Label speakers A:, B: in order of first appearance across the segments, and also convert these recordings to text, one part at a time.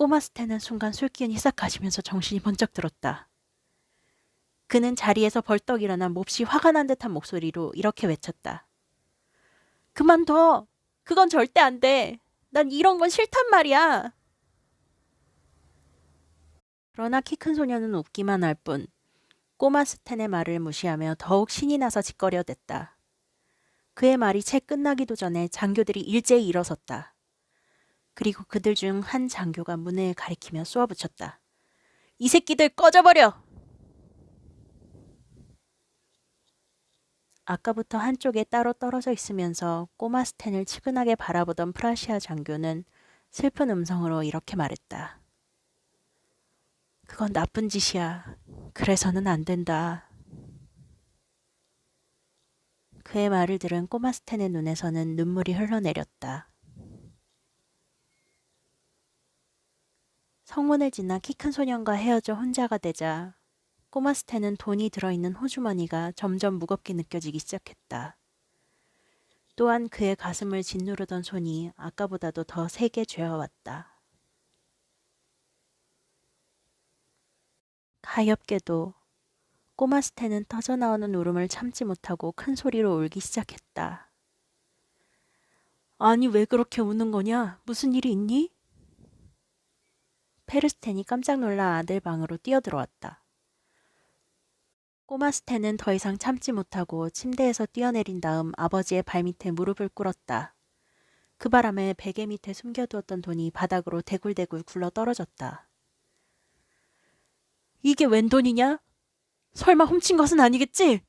A: 꼬마 스탠은 순간 술기운이 싹 가시면서 정신이 번쩍 들었다. 그는 자리에서 벌떡 일어나 몹시 화가 난 듯한 목소리로 이렇게 외쳤다. 그만둬! 그건 절대 안 돼! 난 이런 건 싫단 말이야! 그러나 키 큰 소녀는 웃기만 할 뿐, 꼬마 스탠의 말을 무시하며 더욱 신이 나서 짓거려댔다. 그의 말이 채 끝나기도 전에 장교들이 일제히 일어섰다. 그리고 그들 중 한 장교가 문을 가리키며 쏘아붙였다. 이 새끼들 꺼져버려! 아까부터 한쪽에 따로 떨어져 있으면서 꼬마 스탠을 치근하게 바라보던 프라시아 장교는 슬픈 음성으로 이렇게 말했다. 그건 나쁜 짓이야. 그래서는 안 된다. 그의 말을 들은 꼬마 스탠의 눈에서는 눈물이 흘러내렸다. 성문을 지나 키 큰 소년과 헤어져 혼자가 되자 꼬마 스탠은 돈이 들어있는 호주머니가 점점 무겁게 느껴지기 시작했다. 또한 그의 가슴을 짓누르던 손이 아까보다도 더 세게 죄어왔다. 가엾게도 꼬마 스탠은 터져나오는 울음을 참지 못하고 큰 소리로 울기 시작했다. 아니 왜 그렇게 우는 거냐? 무슨 일이 있니? 페르스텐이 깜짝 놀라 아들 방으로 뛰어들어왔다. 꼬마 스탠은 더 이상 참지 못하고 침대에서 뛰어내린 다음 아버지의 발밑에 무릎을 꿇었다. 그 바람에 베개 밑에 숨겨두었던 돈이 바닥으로 대굴대굴 굴러 떨어졌다. 이게 웬 돈이냐? 설마 훔친 것은 아니겠지?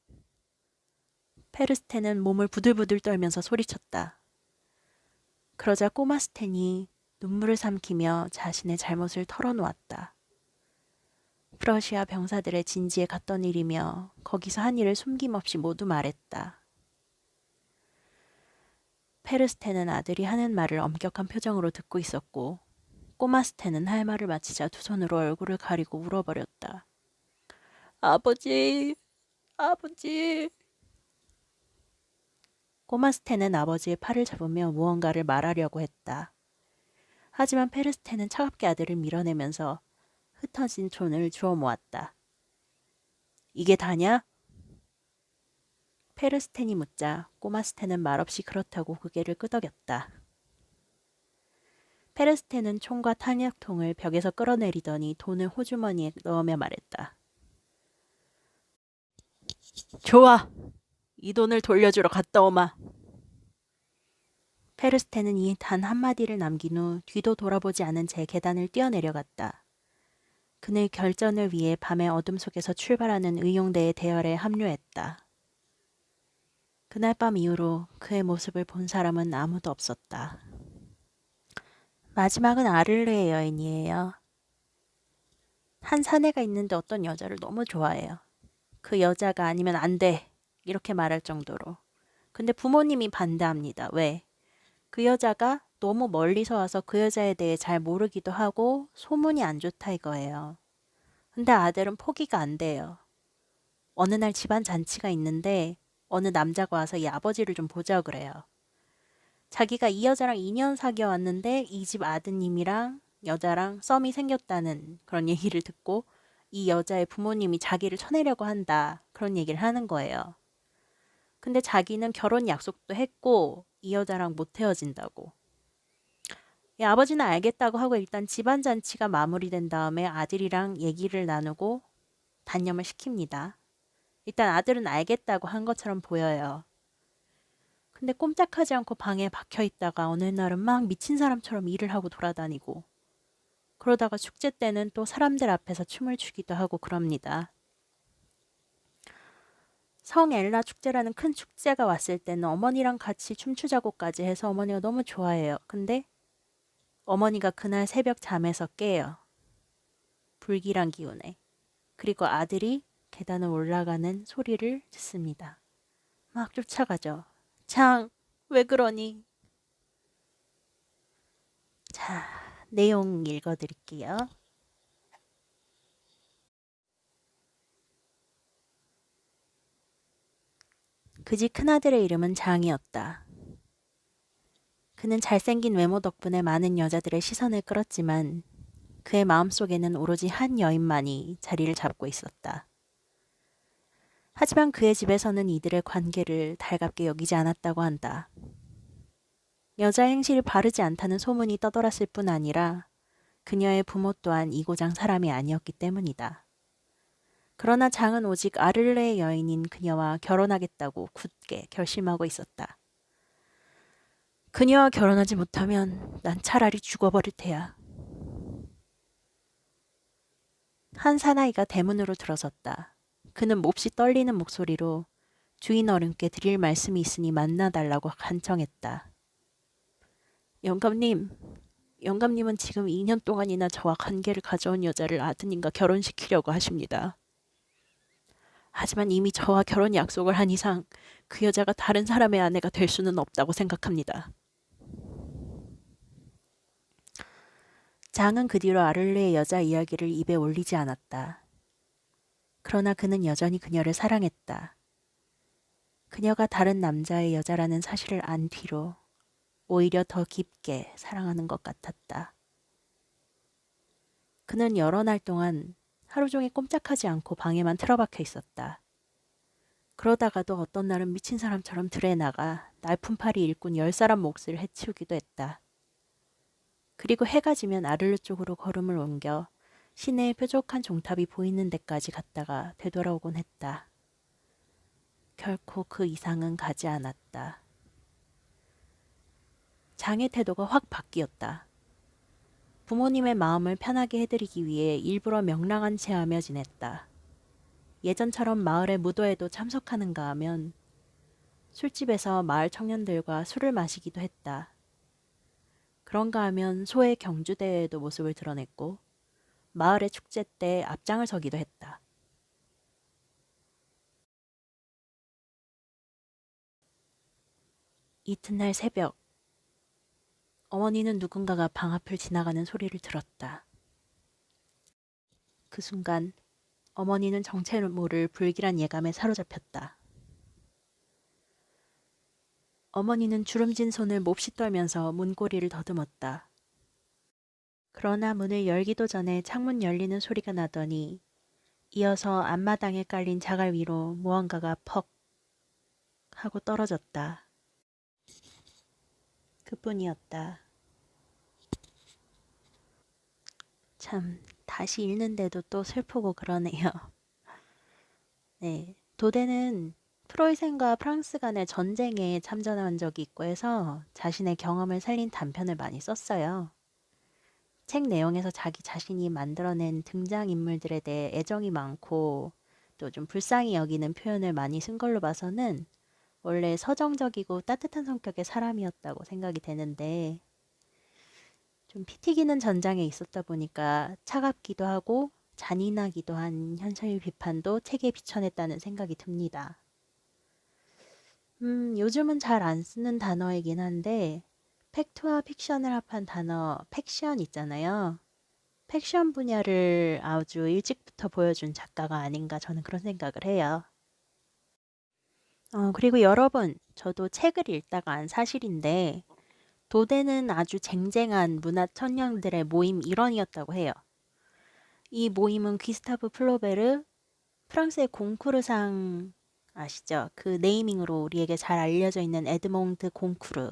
A: 페르스텐은 몸을 부들부들 떨면서 소리쳤다. 그러자 꼬마 스탠이 눈물을 삼키며 자신의 잘못을 털어놓았다. 프러시아 병사들의 진지에 갔던 일이며 거기서 한 일을 숨김없이 모두 말했다. 페르스텐은 아들이 하는 말을 엄격한 표정으로 듣고 있었고 꼬마 스탠은 할 말을 마치자 두 손으로 얼굴을 가리고 울어버렸다. 아버지, 아버지. 꼬마 스탠은 아버지의 팔을 잡으며 무언가를 말하려고 했다. 하지만 페르스텐은 차갑게 아들을 밀어내면서 흩어진 손을 주워 모았다. 이게 다냐? 페르스텐이 묻자 꼬마 스텐은 말없이 그렇다고 고개를 끄덕였다. 페르스텐은 총과 탄약통을 벽에서 끌어내리더니 돈을 호주머니에 넣으며 말했다. 좋아. 이 돈을 돌려주러 갔다 오마. 페르스텐은 이단 한마디를 남긴 후 뒤도 돌아보지 않은 채 계단을 뛰어내려갔다. 그는 결전을 위해 밤의 어둠 속에서 출발하는 의용대의 대열에 합류했다. 그날 밤 이후로 그의 모습을 본 사람은 아무도 없었다. 마지막은 아를레의 여인이에요. 한 사내가 있는데 어떤 여자를 너무 좋아해요. 그 여자가 아니면 안 돼. 이렇게 말할 정도로. 근데 부모님이 반대합니다. 왜? 그 여자가 너무 멀리서 와서 그 여자에 대해 잘 모르기도 하고 소문이 안 좋다 이거예요. 근데 아들은 포기가 안 돼요. 어느 날 집안 잔치가 있는데 어느 남자가 와서 이 아버지를 좀 보자 그래요. 자기가 이 여자랑 2년 사귀어 왔는데 이 집 아드님이랑 여자랑 썸이 생겼다는 그런 얘기를 듣고 이 여자의 부모님이 자기를 쳐내려고 한다. 그런 얘기를 하는 거예요. 근데 자기는 결혼 약속도 했고 이 여자랑 못 헤어진다고. 이 아버지는 알겠다고 하고 일단 집안 잔치가 마무리된 다음에 아들이랑 얘기를 나누고 단념을 시킵니다. 일단 아들은 알겠다고 한 것처럼 보여요. 근데 꼼짝하지 않고 방에 박혀 있다가 어느 날은 막 미친 사람처럼 일을 하고 돌아다니고 그러다가 축제 때는 또 사람들 앞에서 춤을 추기도 하고 그럽니다. 성 엘라 축제라는 큰 축제가 왔을 때는 어머니랑 같이 춤추자고까지 해서 어머니가 너무 좋아해요. 근데 어머니가 그날 새벽 잠에서 깨요. 불길한 기운에. 그리고 아들이 계단을 올라가는 소리를 듣습니다. 막 쫓아가죠. 장, 왜 그러니? 자, 내용 읽어드릴게요. 그 집 큰아들의 이름은 장이었다. 그는 잘생긴 외모 덕분에 많은 여자들의 시선을 끌었지만 그의 마음속에는 오로지 한 여인만이 자리를 잡고 있었다. 하지만 그의 집에서는 이들의 관계를 달갑게 여기지 않았다고 한다. 여자 행실이 바르지 않다는 소문이 떠돌았을 뿐 아니라 그녀의 부모 또한 이고장 사람이 아니었기 때문이다. 그러나 장은 오직 아를레의 여인인 그녀와 결혼하겠다고 굳게 결심하고 있었다. 그녀와 결혼하지 못하면 난 차라리 죽어버릴 테야. 한 사나이가 대문으로 들어섰다. 그는 몹시 떨리는 목소리로 주인 어른께 드릴 말씀이 있으니 만나달라고 간청했다. 영감님, 영감님은 지금 2년 동안이나 저와 관계를 가져온 여자를 아드님과 결혼시키려고 하십니다. 하지만 이미 저와 결혼 약속을 한 이상 그 여자가 다른 사람의 아내가 될 수는 없다고 생각합니다. 장은 그 뒤로 아를레의 여자 이야기를 입에 올리지 않았다. 그러나 그는 여전히 그녀를 사랑했다. 그녀가 다른 남자의 여자라는 사실을 안 뒤로 오히려 더 깊게 사랑하는 것 같았다. 그는 여러 날 동안 하루 종일 꼼짝하지 않고 방에만 틀어박혀 있었다. 그러다가도 어떤 날은 미친 사람처럼 들에 나가 날품팔이 일꾼 열 사람 몫을 해치우기도 했다. 그리고 해가 지면 아를르 쪽으로 걸음을 옮겨 시내의 뾰족한 종탑이 보이는 데까지 갔다가 되돌아오곤 했다. 결코 그 이상은 가지 않았다. 장의 태도가 확 바뀌었다. 부모님의 마음을 편하게 해드리기 위해 일부러 명랑한 체하며 지냈다. 예전처럼 마을의 무도에도 참석하는가 하면 술집에서 마을 청년들과 술을 마시기도 했다. 그런가 하면 소의 경주대회에도 모습을 드러냈고 마을의 축제 때 앞장을 서기도 했다. 이튿날 새벽 어머니는 누군가가 방 앞을 지나가는 소리를 들었다. 그 순간 어머니는 정체를 모를 불길한 예감에 사로잡혔다. 어머니는 주름진 손을 몹시 떨면서 문고리를 더듬었다. 그러나 문을 열기도 전에 창문 열리는 소리가 나더니 이어서 앞마당에 깔린 자갈 위로 무언가가 퍽 하고 떨어졌다. 그뿐이었다. 참, 다시 읽는데도 또 슬프고 그러네요. 네. 도대는 프로이센과 프랑스 간의 전쟁에 참전한 적이 있고 해서 자신의 경험을 살린 단편을 많이 썼어요. 책 내용에서 자기 자신이 만들어낸 등장인물들에 대해 애정이 많고 또 좀 불쌍히 여기는 표현을 많이 쓴 걸로 봐서는 원래 서정적이고 따뜻한 성격의 사람이었다고 생각이 되는데 좀 피 튀기는 전장에 있었다 보니까 차갑기도 하고 잔인하기도 한 현실 비판도 책에 비춰냈다는 생각이 듭니다. 음, 요즘은 잘 안 쓰는 단어이긴 한데 팩트와 픽션을 합한 단어 팩션 있잖아요. 팩션 분야를 아주 일찍부터 보여준 작가가 아닌가 저는 그런 생각을 해요. 어, 그리고 여러분, 저도 책을 읽다가 안 사실인데, 도대는 아주 쟁쟁한 문화 청년들의 모임 일원이었다고 해요. 이 모임은 귀스타브 플로베르, 프랑스의 공쿠르상 아시죠? 그 네이밍으로 우리에게 잘 알려져 있는 에드몽드 공쿠르,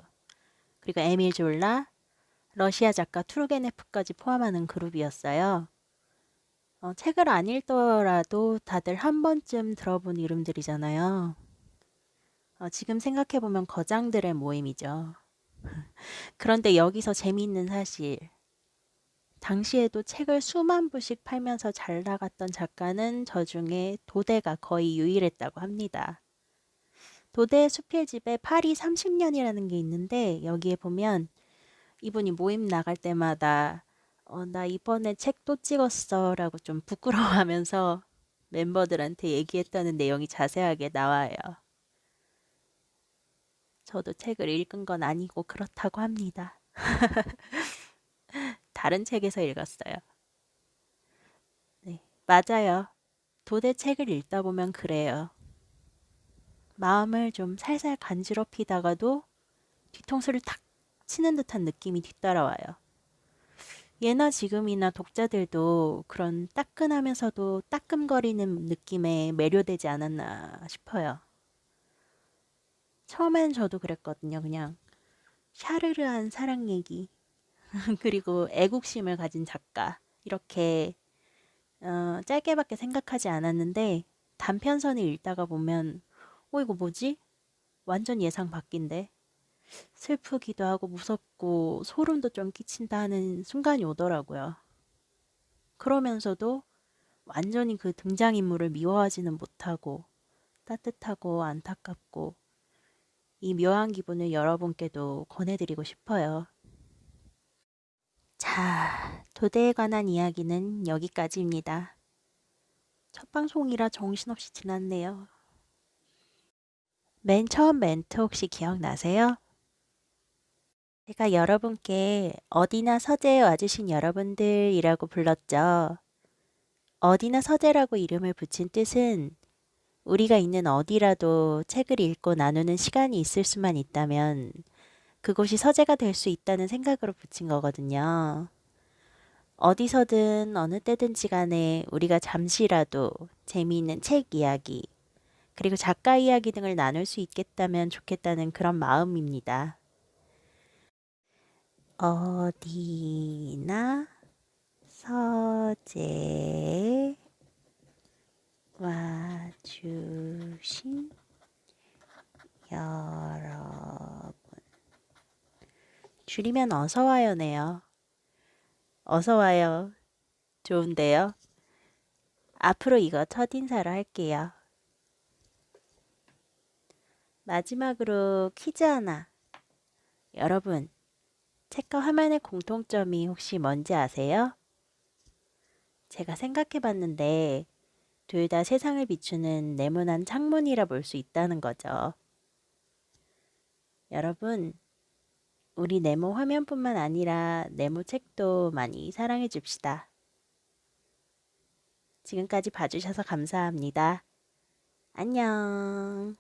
A: 그리고 에밀 졸라, 러시아 작가 투르게네프까지 포함하는 그룹이었어요. 어, 책을 안 읽더라도 다들 한 번쯤 들어본 이름들이잖아요. 어, 지금 생각해보면 거장들의 모임이죠. 그런데 여기서 재미있는 사실. 당시에도 책을 수만 부씩 팔면서 잘 나갔던 작가는 저 중에 도대가 거의 유일했다고 합니다. 도대 수필집에 파리 30년이라는 게 있는데 여기에 보면 이분이 모임 나갈 때마다 어, 나 이번에 책 또 찍었어 라고 좀 부끄러워하면서 멤버들한테 얘기했다는 내용이 자세하게 나와요. 저도 책을 읽은 건 아니고 그렇다고 합니다. 다른 책에서 읽었어요. 네, 맞아요. 도대 책을 읽다 보면 그래요. 마음을 좀 살살 간지럽히다가도 뒤통수를 탁 치는 듯한 느낌이 뒤따라와요. 예나 지금이나 독자들도 그런 따끈하면서도 따끔거리는 느낌에 매료되지 않았나 싶어요. 처음엔 저도 그랬거든요. 그냥 샤르르한 사랑 얘기 그리고 애국심을 가진 작가 이렇게 어, 짧게밖에 생각하지 않았는데 단편선을 읽다가 보면 어 이거 뭐지? 완전 예상 밖인데 슬프기도 하고 무섭고 소름도 좀 끼친다 하는 순간이 오더라고요. 그러면서도 완전히 그 등장인물을 미워하지는 못하고 따뜻하고 안타깝고 이 묘한 기분을 여러분께도 권해드리고 싶어요. 자, 도대에 관한 이야기는 여기까지입니다. 첫 방송이라 정신없이 지났네요. 맨 처음 멘트 혹시 기억나세요? 제가 여러분께 어디나 서재에 와주신 여러분들이라고 불렀죠. 어디나 서재라고 이름을 붙인 뜻은 우리가 있는 어디라도 책을 읽고 나누는 시간이 있을 수만 있다면 그곳이 서재가 될 수 있다는 생각으로 붙인 거거든요. 어디서든 어느 때든지 간에 우리가 잠시라도 재미있는 책 이야기, 그리고 작가 이야기 등을 나눌 수 있겠다면 좋겠다는 그런 마음입니다. 어디나 서재 와주신 여러분. 줄이면 어서와요네요. 어서와요. 좋은데요? 앞으로 이거 첫인사로 할게요. 마지막으로 퀴즈 하나. 여러분, 책과 화면의 공통점이 혹시 뭔지 아세요? 제가 생각해 봤는데, 둘 다 세상을 비추는 네모난 창문이라 볼 수 있다는 거죠. 여러분, 우리 네모 화면뿐만 아니라 네모 책도 많이 사랑해 줍시다. 지금까지 봐주셔서 감사합니다. 안녕.